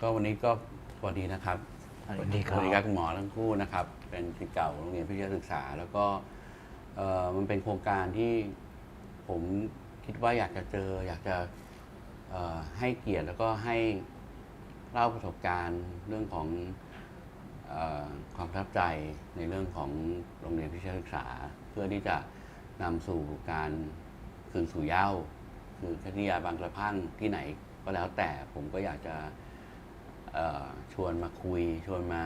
ก็วันนี้ก็สวัสดีนะครับสวัสดีคสรับวัสดีครับคุณหมอทั้งคู่นะครับ เป็นศิษย์เก่าโรงเรียนพิทยาศึกษา แล้วก็เอ่อมันเป็นโครงการที่ผมคิดว่าอยากจะเจอ อยากจะเอ่อให้เกียรติแล้วก็ให้เล่าประสบการณ์เรื่องของเออความประทับใจในเรื่องของโรงเรียนพิทยาศึกษา เพื่อที่จะนำสู่การคืนสู่เหย้า คือคดียาบางกระพังที่ไหนก็แล้วแต่ผมก็อยากจะเอ่อ ชวนมาคุย ชวนมา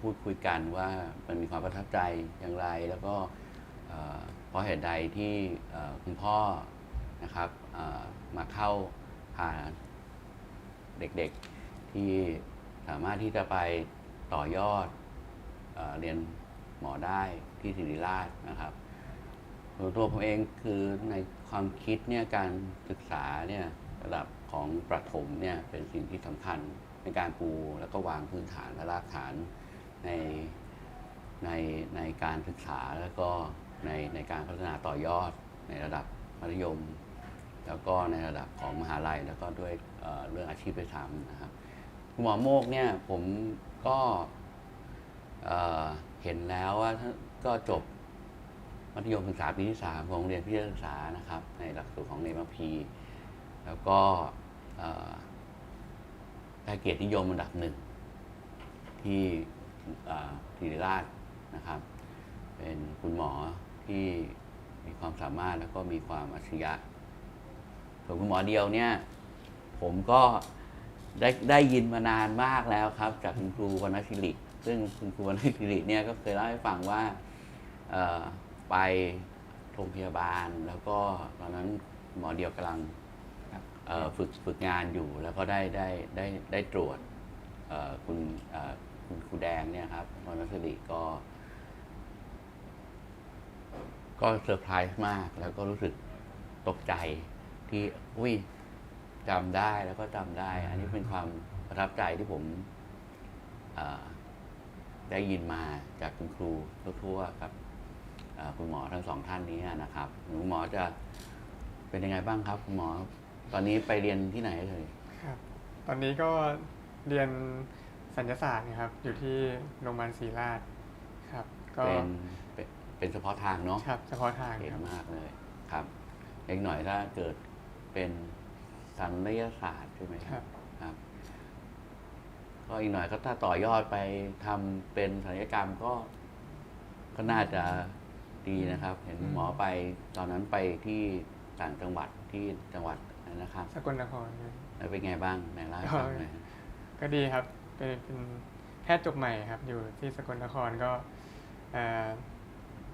พูดคุยกันว่ามันมีความประทับใจอย่างไร แล้วก็เพราะเหตุใดที่คุณพ่อนะครับมาเข้าพาเด็กๆที่สามารถที่จะไปต่อยอดเอเรียนหมอได้ที่ศิริราชนะครับตัวผมเองคือในความคิดเนี่ยการศึกษาเนี่ยระดับ ของประถมเนี่ยเป็นสิ่งที่สำคัญในการปูแล้วก็วางพื้นฐานและรากฐานในในในการศึกษาแล้วก็ในในการพัฒนาต่อยอดในระดับมัธยม แล้วก็ในระดับของมหาลัยแล้วก็ด้วยเเรื่องอาชีพไปทำนะครับคุณหมอโมกเนี่ยผมก็เเห็นแล้วว่าก็จบมัธยมศึกษาปีที่สามของโรงเรียนพิทยาศึกษานะครับ ในหลักสูตรของเนมพี แล้วก็ ได้เกียรตินิยมอันดับหนึ่ง ที่อ่าศิริราชนะครับ เป็นคุณหมอที่มีความสามารถแล้วก็มีความอัจฉริยะส่วนคุณหมอเดียวเนี่ย ผมก็ได้ได้ยินมานานมากแล้วครับ จากคุณครูวรรณศิริซึ่งคุณครูวรรณศิริเนี่ยก็เคยเล่าให้ฟังว่าไปโรงพยาบาลแล้วก็ตอนนั้นหมอเดียวกำลัง ฝึกฝึกงานอยู่แล้วก็ได้ได้ได้ได้ตรวจคุณคุณครูแดงเนี่ยครับวรรณสิริก็ ก็เซอร์ไพรส์มาก แล้วก็รู้สึกตกใจที่อุ้ยจำได้แล้วก็จำได้ อันนี้เป็นความประทับใจที่ผมได้ยินมาจากคุณครูทั่วๆกับคุณหมอทั้งสองท่านนี้นะครับ คุณหมอจะเป็นยังไงบ้างครับ คุณหมอ ตอนนี้ไปเรียนที่ไหนเลย ครับ ตอนนี้ก็เรียนสัญญาศาสตร์นะครับ อยู่ที่โรงพยาบาลศรีราชครับ ก็เป็นเป็นเป็นเฉพาะทางเนาะครับเฉพาะทางเก่งครับ มากเลยครับเล็กหน่อยถ้าเกิดเป็นสัญญศาสตร์ใช่ไหมครับ ครับ ก็อีกหน่อยก็ถ้าต่อยอดไปทำเป็นศัลยกรรมก็ ก็น่าจะดีนะครับ เห็นหมอไปตอนนั้นไปที่ต่างจังหวัดที่จังหวัดอะไร นะครับสกลนครครับแล้วเป็นไงบ้างไหนเล่าให้ฟังหน่อยฮะก็ดีครับเป็นเป็นแพทย์จบใหม่ครับ อยู่ที่สกลนครก็เอ่อ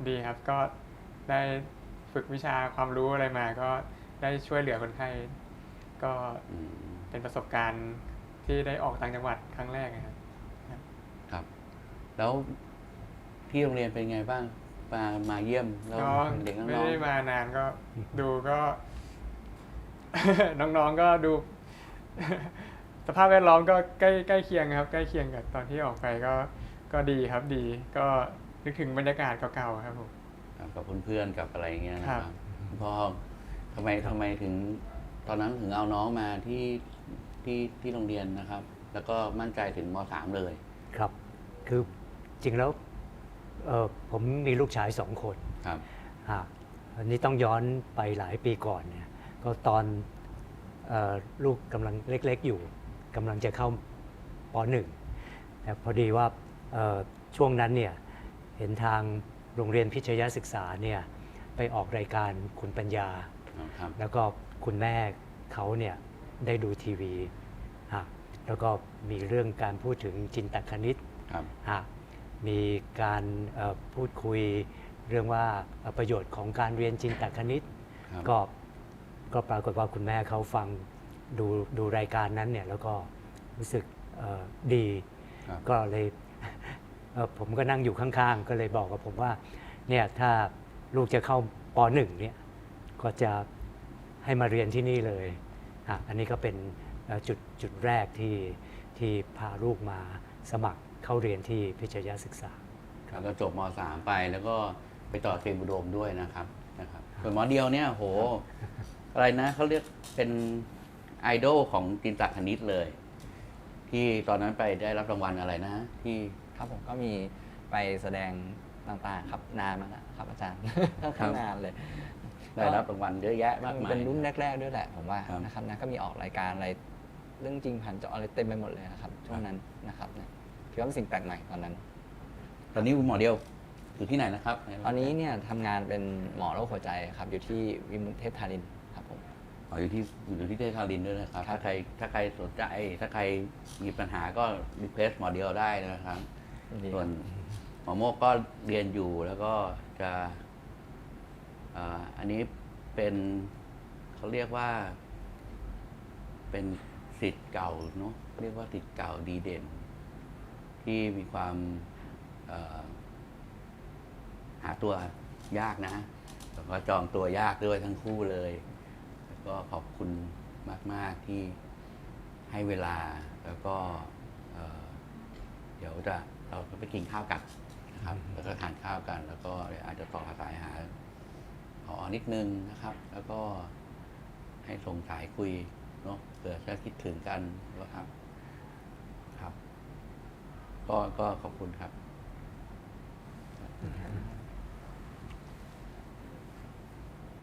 ดีครับก็ได้ฝึกวิชาความรู้อะไรมา ก็ได้ช่วยเหลือคนไข้ก็อืมเป็นประสบการณ์ที่ได้ออกต่างจังหวัดครั้งแรกนะครับครับ แล้วที่โรงเรียนเป็นไงบ้างมามาเยี่ยมแล้วก็เด็กน้ไม่องได้มานานก็ดูก็ น้องๆก็ดู สภาพแวดล้อมก็ใกล้ใกล้เคียงครับ ใกล้เคียงกับตอนที่ออกไปก็ก็ดีครับดี ก็นึกถึงบรรยากาศเก่าๆครับผมๆครับกับเพื่อนๆกับอะไรอย่างเงี้ยนะคครัรับบคุณพ่อทำไมทำไมถึงตอนนั้นถึงเอาน้องมาที่ที่ที่โรงเรียนนะครับ แล้วก็มั่นใจถึงมสามเลย ครับ คือจริงแล้วเอ่อผมมีลูกชายสองคนครับฮะอันนี้ต้องย้อนไปหลายปีก่อนเนี่ย ก็ตอนเออลูกกำลังเล็กๆอยู่กำลังจะเข้าปหนึ่งแต่พอดีว่าเอ่อช่วงนั้นเนี่ยเห็นทางโรงเรียนพิชยศึกษาเนี่ยไปออกรายการคุณปัญญาครับแล้วก็คุณแม่เขาเนี่ยได้ดูทีวีฮะแล้วก็มีเรื่องการพูดถึงจินตคณิตครับฮะมีการเอ่อพูดคุยเรื่องว่าเอ่อประโยชน์ของการเรียนจินตคณิตครับก็ ก็ปรากฏว่าคุณแม่เขาฟังดูดูรายการนั้นเนี่ยแล้วก็รู้สึกเอ่อดีครับก็เลยเอ่อผมก็นั่งอยู่ข้างๆ ก็เลยบอกกับผมว่าเนี่ยถ้าลูกจะเข้าปหนึ่งเนี่ยก็จะให้มาเรียนที่นี่เลยอะอันนี้ก็เป็นเอ่อจุดจุดแรกที่ที่พาลูกมาสมัครเข้าเรียนที่พิชยศึกษาแล้วก็จบมสามไปแล้วก็ไปต่อเตรียมอุดมด้วยนะครับนะครับส่วนหมอเดียวเนี่ยโห อะไรนะเขาเรียกเป็นไอดอลของจินตคณิตเลยทที่ตอนนั้นไปได้รับรางวัลอะไรนะ ที่ครับผมก็มีไปแสดงต่างๆ ครับนานมาแล้วครับอาจารย์ค่อนครัข้างบนานเลยได้รับรางวัลเยอะแยะมากมายเป็นรุ่นแรก ๆ ด้วยแหละผมว่าครับนะครับนะก็มีออกรายการอะไรเรื่องจริงผ่านจออะไรเต็มไปหมดเลยนะครับช่วงนั้นนะครับนะถือว่าเป็นสิ่งแปลกใหม่ตอนนั้น ตอนนี้คุณหมอเดียวอยู่ที่ไหนนะครับ ตอนนี้เนี่ยทำงานเป็นหมอโรคหัวใจครับอยู่ที่วิมุตเทพธารินครับผม อ๋ออยู่ที่อยู่ที่เทพทารินด้วยนะครับครับ ถ้าใครถ้าใครสนใจถ้าใครมีปัญหาก็รีเควสหมอเดียวได้นะครับยินดีส่วนหมอโมกก็เรียนอยู่แล้วก็จะเอ่ออันนี้เป็นเขาเรียกว่า เป็นสิทธิ์เก่าเนาะเรียกว่าสิทธิ์เก่าดีเด่น ที่มีความเอ่อหาตัวยากนะแล้วก็จองตัวยากด้วยทั้งคู่เลยแล้ว ก็ขอบคุณมาก ๆ ที่ให้เวลาแล้วก็เอ่อเดี๋ยวจะเราก็ไปกินข้าวกันนะครับ แล้วก็ทานข้าวกัน แล้วก็เดี๋ยวอาจจะต่อสายหาพอนิดนึงนะครับ แล้วก็ให้ส่งสายคุยเนาะเผื่อจะคิดถึงกันนะครับ ครับ ก็ก็ขอบคุณครับ